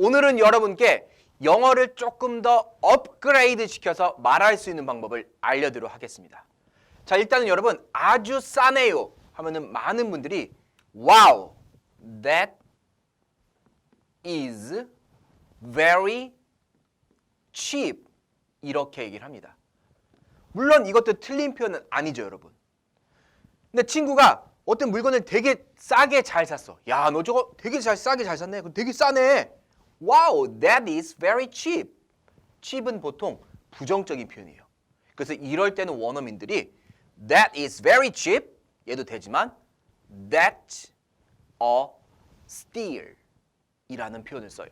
오늘은 여러분께 영어를 조금 더 업그레이드 시켜서 말할 수 있는 방법을 알려드리도록 하겠습니다. 자, 일단은 여러분 아주 싸네요 하면은 많은 분들이 wow, that is very cheap 이렇게 얘기를 합니다. 물론 이것도 틀린 표현은 아니죠, 여러분. 근데 친구가 어떤 물건을 되게 싸게 잘 샀어. 야, 너 저거 되게 잘 싸게 잘 샀네. 그거 되게 싸네. Wow, that is very cheap. cheap은 보통 부정적인 표현이에요. 그래서 이럴 때는 원어민들이 that is very cheap 얘도 되지만 that's a steal 이라는 표현을 써요.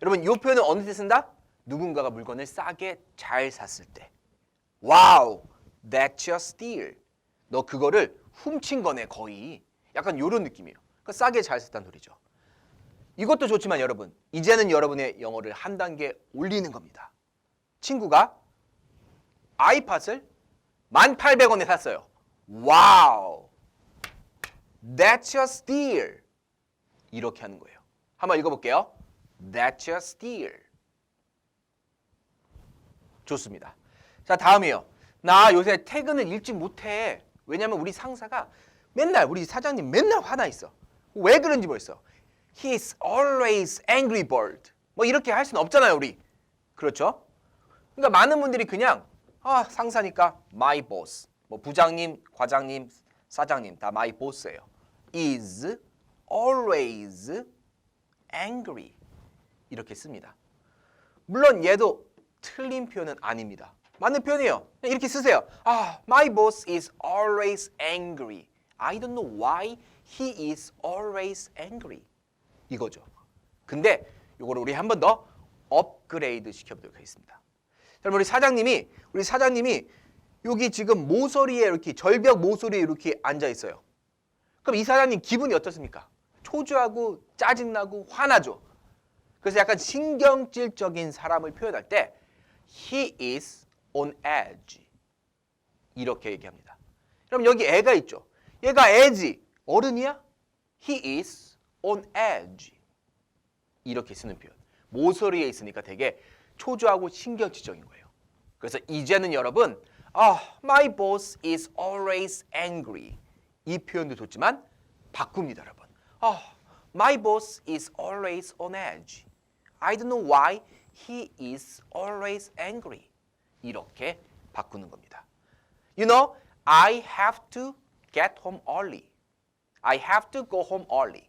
여러분 이 표현은 어느 때 쓴다? 누군가가 물건을 싸게 잘 샀을 때. 와우, that's a steal. 너 그거를 훔친 거네 거의. 약간 이런 느낌이에요. 그러니까 싸게 잘 샀다는 소리죠. 이것도 좋지만 여러분, 이제는 여러분의 영어를 한 단계 올리는 겁니다. 친구가 아이팟을 1,800원에 샀어요. 와우. That's a steal. 이렇게 하는 거예요. 한번 읽어볼게요. That's a steal. 좋습니다. 자, 다음이요. 나 요새 퇴근을 일찍 못해. 왜냐면 우리 상사가 맨날 우리 사장님 맨날 화나 있어. 왜 그런지 모르 겠어. He's always angry bird. 뭐 이렇게 할 수는 없잖아요, 우리. 그렇죠? 그러니까 많은 분들이 그냥 아, 상사니까 my boss. 뭐 부장님, 과장님, 사장님 다 my boss예요. is always angry. 이렇게 씁니다. 물론 얘도 틀린 표현은 아닙니다. 맞는 표현이에요. 이렇게 쓰세요. 아, my boss is always angry. I don't know why he is always angry. 이거죠. 근데 이거를 우리 한 번 더 업그레이드 시켜보도록 하겠습니다. 그럼 우리 사장님이 우리 사장님이 여기 지금 모서리에 이렇게 절벽 모서리에 이렇게 앉아 있어요. 그럼 이 사장님 기분이 어떻습니까? 초조하고 짜증나고 화나죠. 그래서 약간 신경질적인 사람을 표현할 때 he is on edge 이렇게 얘기합니다. 그럼 여기 애가 있죠. 얘가 애지 어른이야? he is on edge 이렇게 쓰는 표현. 모서리에 있으니까 되게 초조하고 신경질적인 거예요. 그래서 이제는 여러분 아, my boss is always angry 이 표현도 좋지만 바꿉니다, 여러분. 아, my boss is always on edge. I don't know why he is always angry. 이렇게 바꾸는 겁니다. You know, I have to get home early. I have to go home early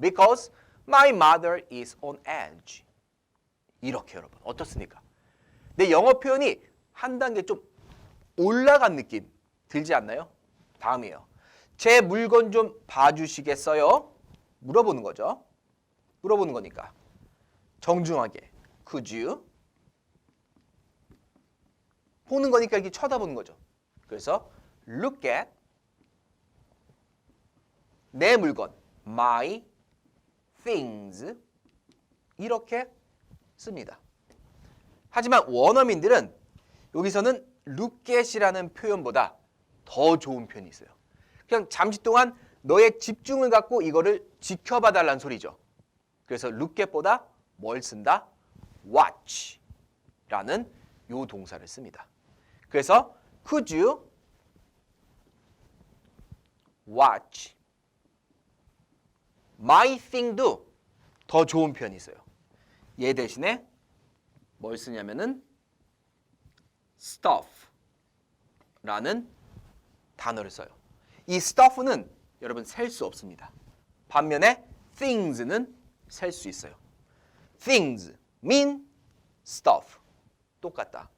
because my mother is on edge. 이렇게 여러분 어떻습니까? 내 영어 표현이 한 단계 좀 올라간 느낌 들지 않나요? 다음이에요. 제 물건 좀 봐주시겠어요? 물어보는 거죠. 물어보는 거니까 정중하게 Could you? 보는 거니까 이렇게 쳐다보는 거죠. 그래서 look at 내 물건 my things 이렇게 씁니다. 하지만 원어민들은 여기서는 look at이라는 표현보다 더 좋은 표현이 있어요. 그냥 잠시 동안 너의 집중을 갖고 이거를 지켜봐 달라는 소리죠. 그래서 look at보다 뭘 쓴다? watch라는 요 동사를 씁니다. 그래서 could you watch my thing도 더 좋은 표현이 있어요. 얘 대신에 뭘 쓰냐면은 stuff라는 단어를 써요. 이 stuff는 여러분 셀 수 없습니다. 반면에 things는 셀 수 있어요. things mean stuff 똑같다.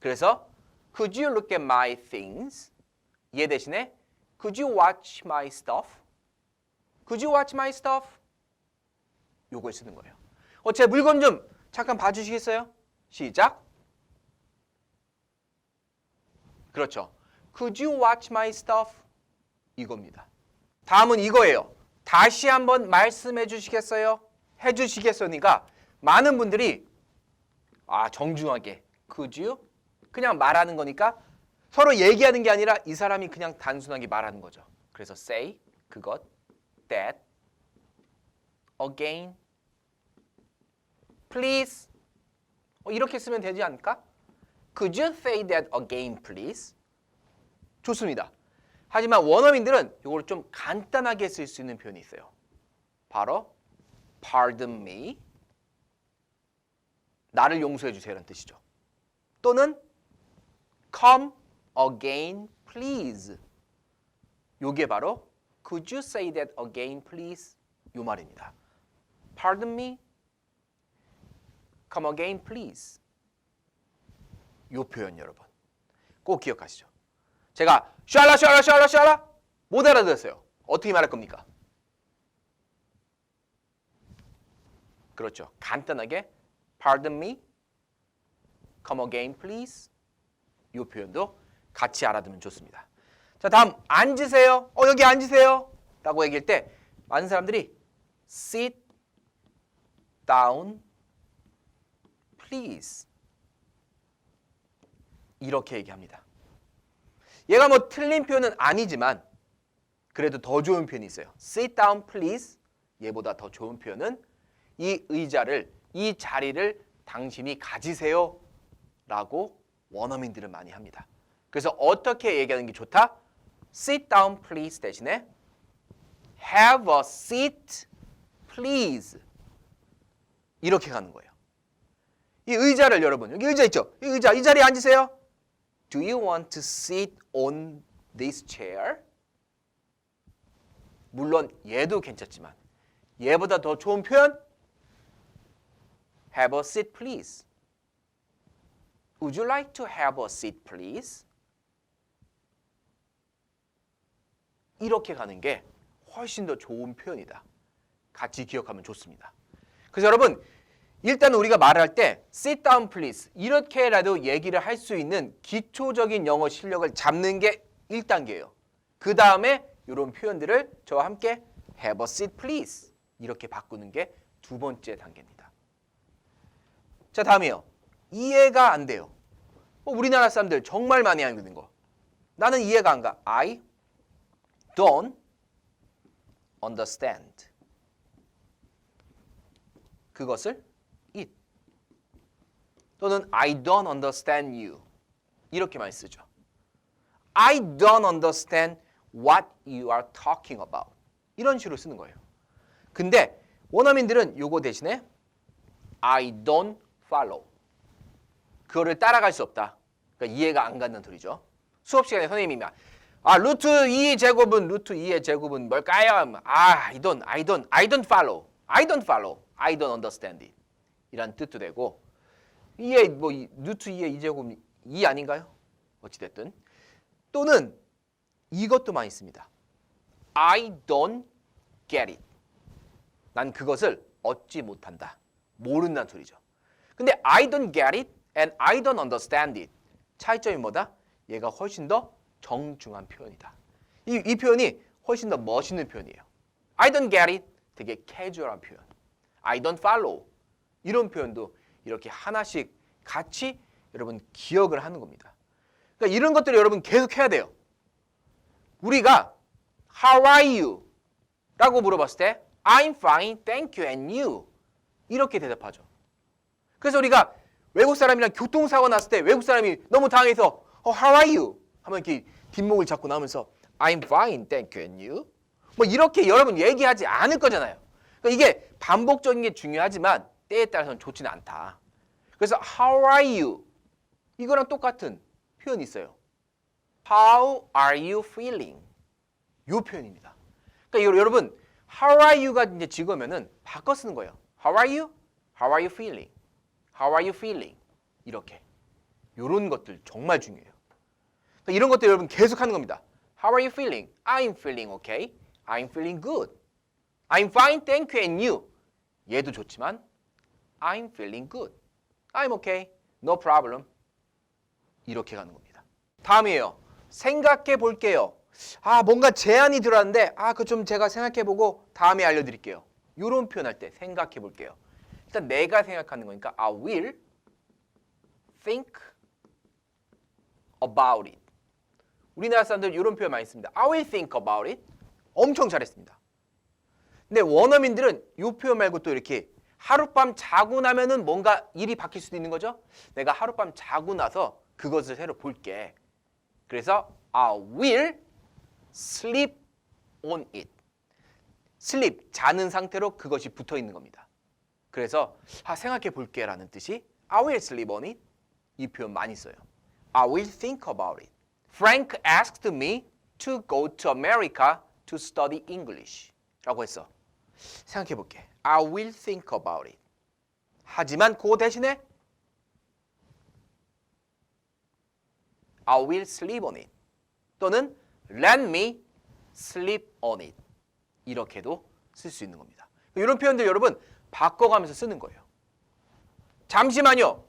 그래서 could you look at my things? 얘 대신에 could you watch my stuff? Could you watch my stuff? 요걸 쓰는 거예요. 어, 제 물건 좀 잠깐 봐주시겠어요? 시작. 그렇죠. Could you watch my stuff? 이겁니다. 다음은 이거예요. 다시 한번 말씀해 주시겠어요? 해 주시겠어니까 많은 분들이 아 정중하게 could you? 그냥 말하는 거니까 서로 얘기하는 게 아니라 이 사람이 그냥 단순하게 말하는 거죠. 그래서 say 그것 that again please. 어, 이렇게 쓰면 되지 않을까? Could you say that again, please? 좋습니다. 하지만 원어민들은 이걸 좀 간단하게 쓸 수 있는 표현이 있어요. 바로 pardon me. 나를 용서해 주세요라는 뜻이죠. 또는 come again, please. 요게 바로 could you say that again, please? 요 말입니다. pardon me. come again, please. 요 표현 여러분 꼭 기억하시죠. 제가 샬라 샬라 샬라 샬라 못 알아들었어요. 어떻게 말할 겁니까? 그렇죠. 간단하게 pardon me, come again please 이 표현도 같이 알아두면 좋습니다. 자 다음 앉으세요. 어 여기 앉으세요. 라고 얘기할 때 많은 사람들이 sit down please 이렇게 얘기합니다. 얘가 뭐 틀린 표현은 아니지만 그래도 더 좋은 표현이 있어요. Sit down, please. 얘보다 더 좋은 표현은 이 의자를 이 자리를 당신이 가지세요. 라고 원어민들은 많이 합니다. 그래서 어떻게 얘기하는 게 좋다? Sit down, please 대신에 Have a seat, please. 이렇게 가는 거예요. 이 의자를 여러분 여기 의자 있죠? 이 의자 이 자리에 앉으세요. Do you want to sit on this chair? 물론 얘도 괜찮지만 얘보다 더 좋은 표현 Have a seat please. Would you like to have a seat please? 이렇게 가는 게 훨씬 더 좋은 표현이다. 같이 기억하면 좋습니다. 그래서 여러분 일단 우리가 말할 때 sit down please 이렇게라도 얘기를 할 수 있는 기초적인 영어 실력을 잡는 게 1단계예요. 그 다음에 이런 표현들을 저와 함께 have a seat please 이렇게 바꾸는 게 두 번째 단계입니다. 자 다음이요. 이해가 안 돼요. 뭐 우리나라 사람들 정말 많이 하는 거. 나는 이해가 안 가. I don't understand. 그것을 it 또는 I don't understand you 이렇게 많이 쓰죠. I don't understand what you are talking about 이런 식으로 쓰는 거예요. 근데 원어민들은 요거 대신에 I don't follow 그거를 따라갈 수 없다. 그러니까 이해가 안 간다는 소리죠. 수업 시간에 선생님이 아 루트 2의 제곱은 루트 2의 제곱은 뭘까요? 아 I don't I don't I don't follow I don't follow I don't understand it 이란 뜻도 되고 2의 뭐 이- 루트 2의 2제곱 2 아닌가요? 어찌 됐든 또는 이것도 많이 씁니다. I don't get it. 난 그것을 얻지 못한다. 모른다는 소리죠. 근데 I don't get it and I don't understand it. 차이점이 뭐다? 얘가 훨씬 더 정중한 표현이다. 이, 이 표현이 훨씬 더 멋있는 표현이에요. I don't get it 되게 캐주얼한 표현. I don't follow 이런 표현도 이렇게 하나씩 같이 여러분 기억을 하는 겁니다. 그러니까 이런 것들을 여러분 계속 해야 돼요. 우리가 How are you? 라고 물어봤을 때 I'm fine, thank you, and you 이렇게 대답하죠. 그래서 우리가 외국 사람이랑 교통사고 났을 때 외국 사람이 너무 당해서 어, How are you? 하면 이렇게 뒷목을 잡고 나오면서 I'm fine, thank you, 뭐 이렇게 여러분 얘기하지 않을 거잖아요. 그러니까 이게 반복적인 게 중요하지만 때에 따라서는 좋지는 않다. 그래서 How are you? 이거랑 똑같은 표현이 있어요. How are you feeling? 요 표현입니다. 그러니까 여러분 How are you가 이제 직어면은 바꿔 쓰는 거예요. How are you? How are you feeling? How are you feeling? 이렇게 요런 것들 정말 중요해요. 그러니까 이런 것들 여러분 계속 하는 겁니다. How are you feeling? I'm feeling okay. I'm feeling good. I'm fine, thank you, and you. 얘도 좋지만 I'm feeling good. I'm okay. No problem. 이렇게 가는 겁니다. 다음이에요. 생각해 볼게요. 아, 뭔가 제안이 들어왔는데 아, 그 좀 제가 생각해 보고 다음에 알려 드릴게요. 요런 표현할 때 생각해 볼게요. 일단 내가 생각하는 거니까 I will think about it. 우리나라 사람들 이런 표현 많이 씁니다. I will think about it. 엄청 잘했습니다. 근데 원어민들은 이 표현 말고 또 이렇게 하룻밤 자고 나면은 뭔가 일이 바뀔 수도 있는 거죠. 내가 하룻밤 자고 나서 그것을 새로 볼게. 그래서 I will sleep on it. sleep 자는 상태로 그것이 붙어 있는 겁니다. 그래서 아 생각해 볼게 라는 뜻이 I will sleep on it. 이 표현 많이 써요. I will think about it. Frank asked me to go to America to study English. 라고 했어. 생각해 볼게. I will think about it. 하지만 그거 대신에 I will sleep on it. 또는 let me sleep on it. 이렇게도 쓸 수 있는 겁니다. 이런 표현들 여러분 바꿔가면서 쓰는 거예요. 잠시만요.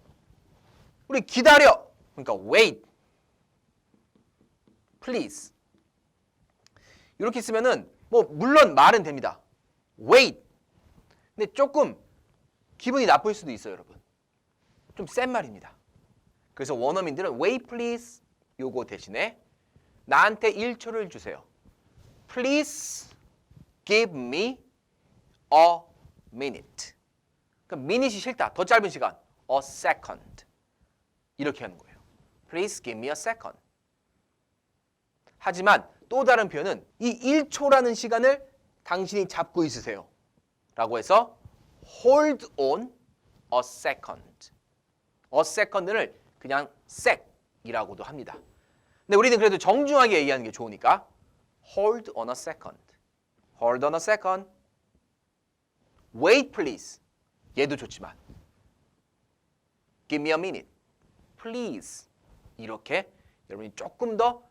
우리 기다려. 그러니까 wait. Please. 이렇게 쓰면은 뭐 물론 말은 됩니다. wait. 근데 조금 기분이 나쁠 수도 있어요, 여러분. 좀 센 말입니다. 그래서 원어민들은 wait please 요거 대신에 나한테 1초를 주세요. Please give me a minute. 그럼 minute이 싫다. 더 짧은 시간. a second. 이렇게 하는 거예요. Please give me a second. 하지만 또 다른 표현은 이 1초라는 시간을 당신이 잡고 있으세요. 라고 해서 hold on a second. a second를 그냥 sec이라고도 합니다. 근데 우리는 그래도 정중하게 얘기하는 게 좋으니까 hold on a second. hold on a second. wait please. 얘도 좋지만 give me a minute. please. 이렇게 여러분이 조금 더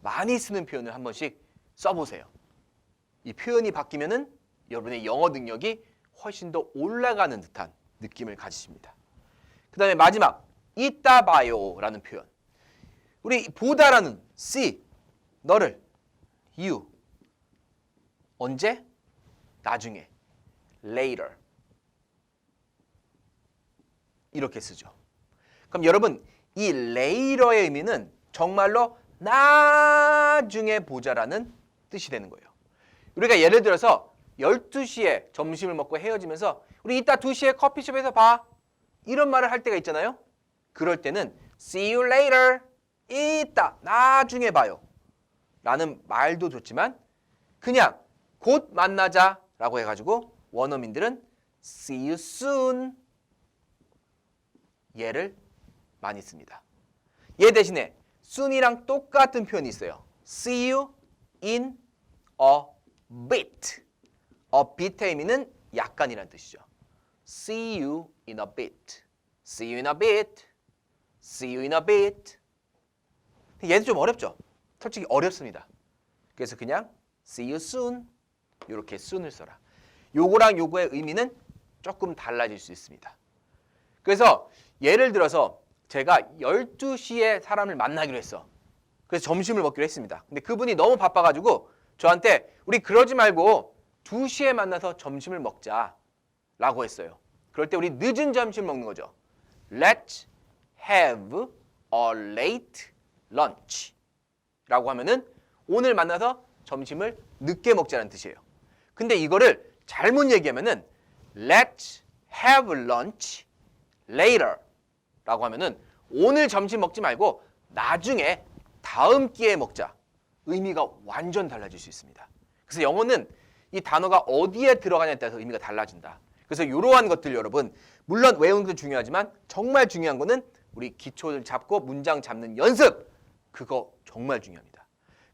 많이 쓰는 표현을 한 번씩 써보세요. 이 표현이 바뀌면은 여러분의 영어 능력이 훨씬 더 올라가는 듯한 느낌을 가지십니다. 그 다음에 마지막 이따 봐요라는 표현. 우리 보다라는 see 너를 you 언제 나중에 later 이렇게 쓰죠. 그럼 여러분 이 later의 의미는 정말로 나중에 보자라는 뜻이 되는 거예요. 우리가 예를 들어서 12시에 점심을 먹고 헤어지면서 우리 이따 2시에 커피숍에서 봐. 이런 말을 할 때가 있잖아요. 그럴 때는 see you later. 이따 나중에 봐요. 라는 말도 좋지만 그냥 곧 만나자 라고 해 가지고 원어민들은 see you soon 얘를 많이 씁니다. 얘 대신에 soon이랑 똑같은 표현이 있어요. see you in a bit. a bit의 의미는 약간이라는 뜻이죠. see you in a bit. see you in a bit. see you in a bit. 얘도 좀 어렵죠? 솔직히 어렵습니다. 그래서 그냥 see you soon 이렇게 soon을 써라. 요거랑 요거의 의미는 조금 달라질 수 있습니다. 그래서 예를 들어서 제가 12시에 사람을 만나기로 했어. 그래서 점심을 먹기로 했습니다. 근데 그분이 너무 바빠가지고 저한테 우리 그러지 말고 2시에 만나서 점심을 먹자 라고 했어요. 그럴 때 우리 늦은 점심 먹는 거죠. Let's have a late lunch 라고 하면은 오늘 만나서 점심을 늦게 먹자는 뜻이에요. 근데 이거를 잘못 얘기하면은 Let's have lunch later 라고 하면은 오늘 점심 먹지 말고 나중에 다음 기회에 먹자. 의미가 완전 달라질 수 있습니다. 그래서 영어는 이 단어가 어디에 들어가냐에 따라서 의미가 달라진다. 그래서 이러한 것들 여러분 물론 외우는 것도 중요하지만 정말 중요한 거는 우리 기초를 잡고 문장 잡는 연습 그거 정말 중요합니다.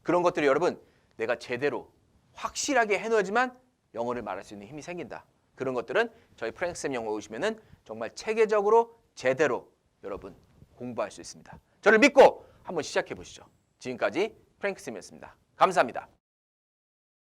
그런 것들이 여러분 내가 제대로 확실하게 해놓아야지만 영어를 말할 수 있는 힘이 생긴다. 그런 것들은 저희 프랭크쌤 영어 오시면은 정말 체계적으로 제대로 여러분 공부할 수 있습니다. 저를 믿고 한번 시작해 보시죠. 지금까지 프랭크 쌤이었습니다. 감사합니다.